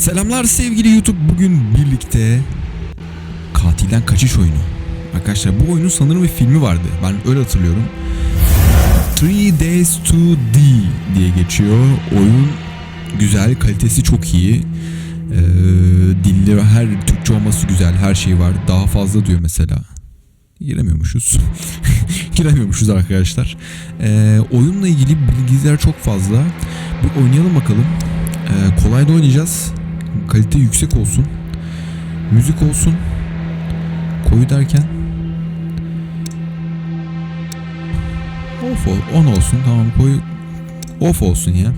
Selamlar sevgili YouTube. Bugün birlikte katilden kaçış oyunu. Arkadaşlar bu oyunun sanırım bir filmi vardı. Ben öyle hatırlıyorum. Three Days to D diye geçiyor. Oyun güzel, kalitesi çok iyi. Ee, dilleri her Türkçe olması güzel, her şey var. Daha fazla diyor mesela. Giremiyormuşuz. Giremiyormuşuz arkadaşlar. Ee, oyunla ilgili bilgiler çok fazla. Bir oynayalım bakalım. Ee, kolay da oynayacağız. Kalite yüksek olsun. Müzik olsun. Koyu derken off on olsun tamam koyu off olsun ya.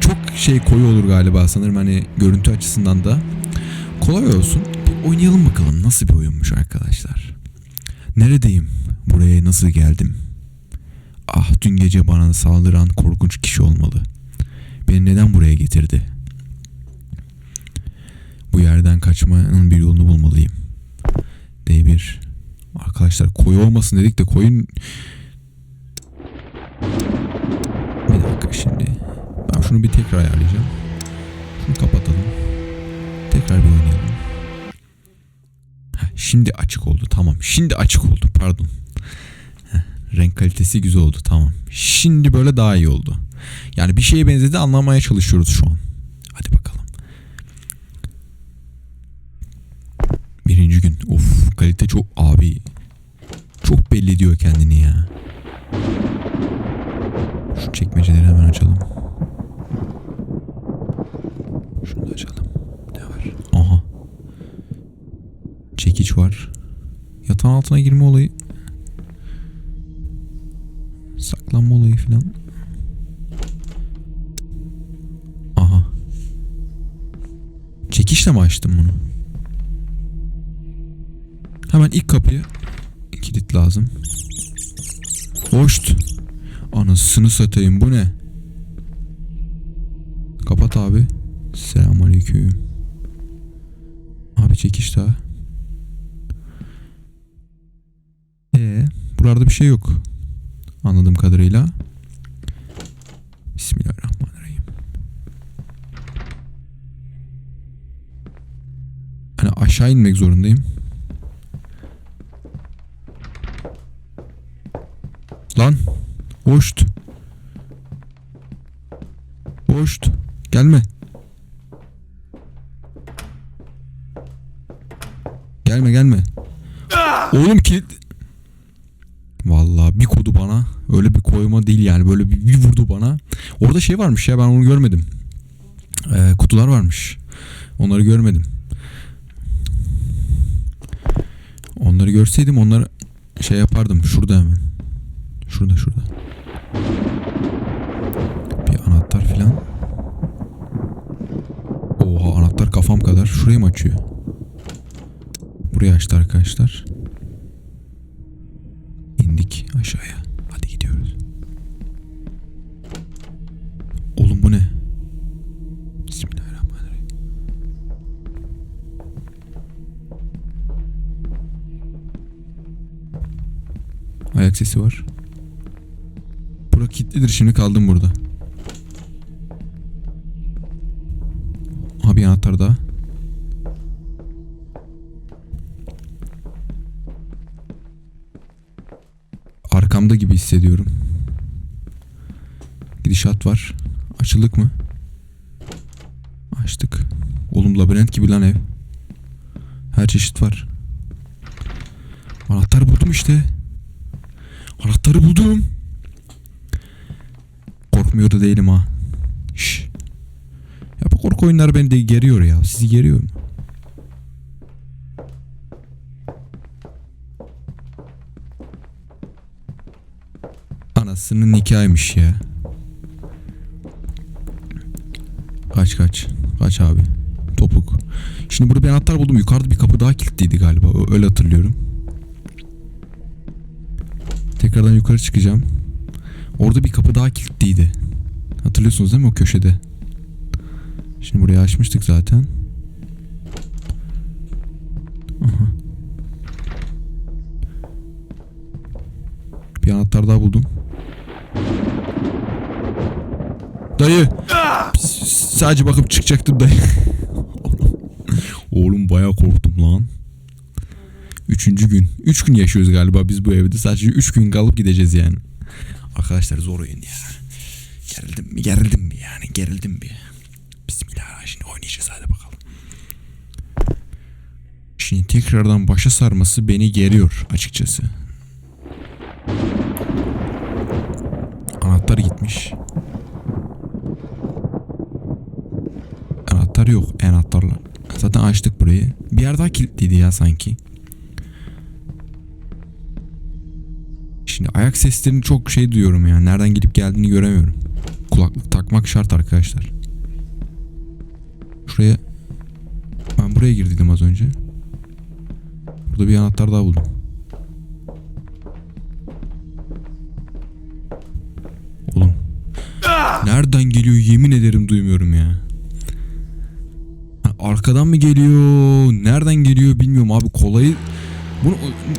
Çok şey koyu olur galiba sanırım hani görüntü açısından da. Kolay olsun. Bir oynayalım bakalım nasıl bir oyunmuş arkadaşlar. Neredeyim? Buraya nasıl geldim? Ah dün gece bana saldıran korkunç kişi olmalı. Beni neden buraya getirdi? Bu yerden kaçmanın bir yolunu bulmalıyım. D1. Arkadaşlar koyu olmasın dedik de koyun... Bir dakika şimdi. Ben şunu bir tekrar ayarlayacağım. Şunu kapatalım. Tekrar bir oynayalım. Heh, şimdi açık oldu tamam. Şimdi açık oldu pardon. Heh, renk kalitesi güzel oldu tamam. Şimdi böyle daha iyi oldu. Yani bir şeye benzedi anlamaya çalışıyoruz şu an. Hadi bakalım. Birinci gün. Of kalite çok abi. Çok belli ediyor kendini ya. Şu çekmeceleri hemen açalım. Şunu da açalım. Ne var? Aha. Çekiç var. Yatağın altına girme olayı. Saklanma olayı filan. Aha. Çekişle mi açtım bunu? Hemen ilk kapıyı kilit lazım. Hoşt. Anasını satayım bu ne? Kapat abi. Selamünaleyküm. Abi çekiş daha. Ee, buralarda bir şey yok. Anladığım kadarıyla. Bismillahirrahmanirrahim. Hani aşağı inmek zorundayım. Hoşt. Hoşt. Gelme. Gelme gelme. Oğlum kilit... Vallahi bir kodu bana. Öyle bir koyma değil yani. Böyle bir, bir vurdu bana. Orada şey varmış ya ben onu görmedim. Ee, kutular varmış. Onları görmedim. Onları görseydim onları şey yapardım. Şurada hemen. Şurada şurada. Bir anahtar filan. Oha anahtar kafam kadar. Şurayı mı açıyor? Burayı açtı arkadaşlar. İndik aşağıya. Hadi gidiyoruz. Oğlum bu ne? Bismillahirrahmanirrahim. Ayak sesi var. Kilitlidir şimdi kaldım burada. Abi anahtar daha. Arkamda gibi hissediyorum. Gidişat var. Açıldık mı? Açtık. Oğlum labirent gibi lan ev. Her çeşit var. Anahtar buldum işte. Anahtarı buldum. Korkmuyor da değilim ha. Şş. Ya bu korku oyunları beni de geriyor ya. Sizi geriyor mu? Anasının nikahıymış ya. Kaç kaç. Kaç abi. Topuk. Şimdi burada bir anahtar buldum. Yukarıda bir kapı daha kilitliydi galiba. Öyle hatırlıyorum. Tekrardan yukarı çıkacağım. Orada bir kapı daha kilitliydi. Hatırlıyorsunuz değil mi o köşede? Şimdi burayı açmıştık zaten. Aha. Bir anahtar daha buldum. Dayı. S- Sadece bakıp çıkacaktım dayı. bayağı korktum lan. Üçüncü gün. Üç gün yaşıyoruz galiba biz bu evde. Sadece üç gün kalıp gideceğiz yani. Arkadaşlar zor oyun ya. Gerildim mi? Gerildim mi yani? Gerildim bir. Bismillah şimdi oynayacağız hadi bakalım. Şimdi tekrardan başa sarması beni geriyor açıkçası. Anahtar gitmiş. Anahtar yok. Anahtarlar. Zaten açtık burayı. Bir yer daha kilitliydi ya sanki. Şimdi ayak seslerini çok şey duyuyorum ya. Nereden gidip geldiğini göremiyorum. Kulaklık takmak şart arkadaşlar. Şuraya ben buraya girdiydim az önce. Burada bir anahtar daha buldum. Oğlum. Nereden geliyor yemin ederim duymuyorum ya. Arkadan mı geliyor? Nereden geliyor bilmiyorum abi. Kolayı bunu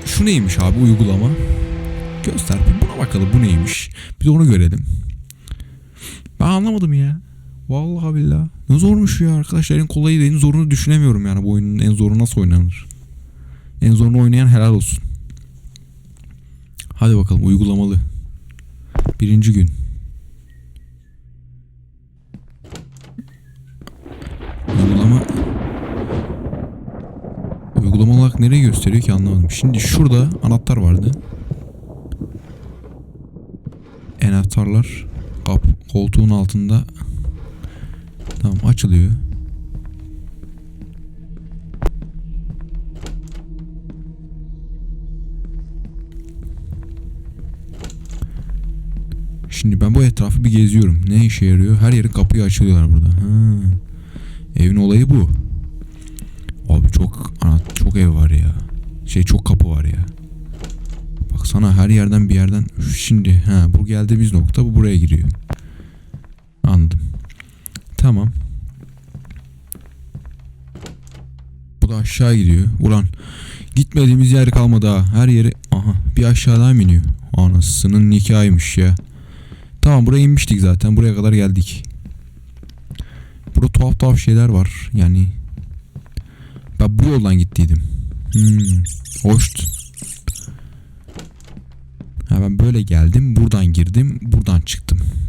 şu neymiş abi uygulama? Göster bir buna bakalım bu neymiş. Bir de onu görelim. Anlamadım ya. Vallahi billahi. Ne zormuş ya arkadaşlar. En kolayı da en zorunu düşünemiyorum yani. Bu oyunun en zoru nasıl oynanır? En zorunu oynayan helal olsun. Hadi bakalım uygulamalı. Birinci gün. Uygulama Uygulama olarak nereye gösteriyor ki anlamadım. Şimdi şurada anahtar vardı. Anahtarlar koltuğun altında. Tamam açılıyor. Şimdi ben bu etrafı bir geziyorum. Ne işe yarıyor? Her yerin kapıyı açılıyorlar burada. Ha. Evin olayı bu. Abi çok ana çok ev var ya. Şey çok kapı var ya. Baksana her yerden bir yerden şimdi ha bu geldiğimiz nokta bu buraya giriyor. Anladım. Tamam. Bu da aşağı gidiyor. Ulan gitmediğimiz yer kalmadı ha. Her yeri aha bir aşağıdan iniyor. Anasının nikahıymış ya. Tamam buraya inmiştik zaten. Buraya kadar geldik. Burada tuhaf tuhaf şeyler var. Yani ben bu yoldan gittiydim. Hmm, hoştu. Ha ben böyle geldim. Buradan girdim. Buradan çıktım.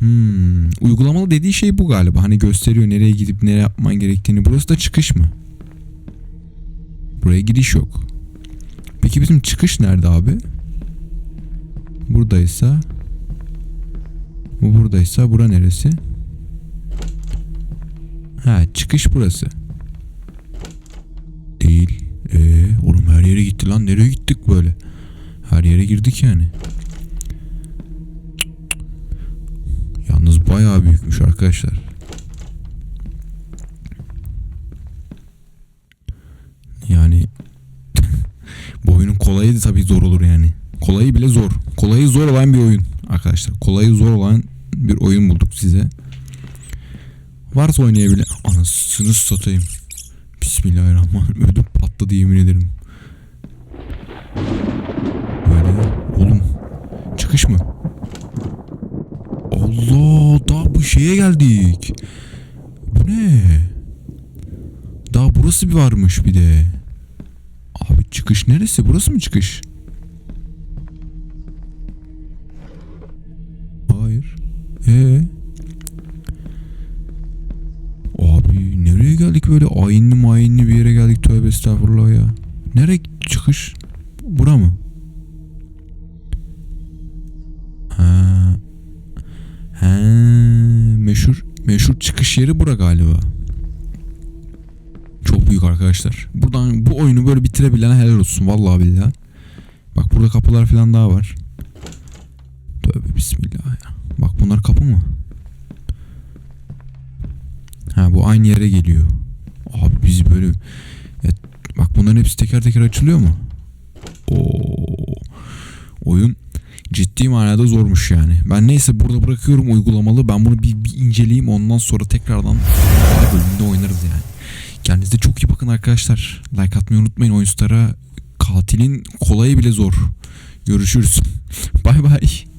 Hmm, uygulamalı dediği şey bu galiba. Hani gösteriyor nereye gidip nereye yapman gerektiğini. Burası da çıkış mı? Buraya giriş yok. Peki bizim çıkış nerede abi? Buradaysa bu buradaysa bura neresi? Ha çıkış burası. Değil. Ee, oğlum her yere gitti lan. Nereye gittik böyle? Her yere girdik yani. Bayağı büyükmüş arkadaşlar. Yani bu oyunun kolayı da tabii zor olur yani. Kolayı bile zor. Kolayı zor olan bir oyun arkadaşlar. Kolayı zor olan bir oyun bulduk size. Varsa oynayabilen... Anasını satayım. Bismillahirrahmanirrahim. Ödüm patladı yemin ederim. Böyle. Oğlum. Çıkış mı? Allah. Daha bu şeye geldik. Bu ne? Daha burası bir varmış bir de. Abi çıkış neresi? Burası mı çıkış? Hayır. Ee? Abi nereye geldik böyle ayinli mayinli bir yere geldik tövbe estağfurullah ya. Nereye çıkış? Bura mı? Meşhur çıkış yeri bura galiba. Çok büyük arkadaşlar. Buradan bu oyunu böyle bitirebilene helal olsun vallahi billahi. Bak burada kapılar falan daha var. Tövbe bismillah ya. Bak bunlar kapı mı? Ha bu aynı yere geliyor. Abi biz böyle ya, bak bunların hepsi teker teker açılıyor mu? Oo. Oyun ciddi manada zormuş yani. Ben neyse burada bırakıyorum uygulamalı. Ben bunu bir, bir inceleyeyim ondan sonra tekrardan daha bölümünde oynarız yani. Kendinize çok iyi bakın arkadaşlar. Like atmayı unutmayın Oyunstar'a. Katilin kolayı bile zor. Görüşürüz. Bay bay.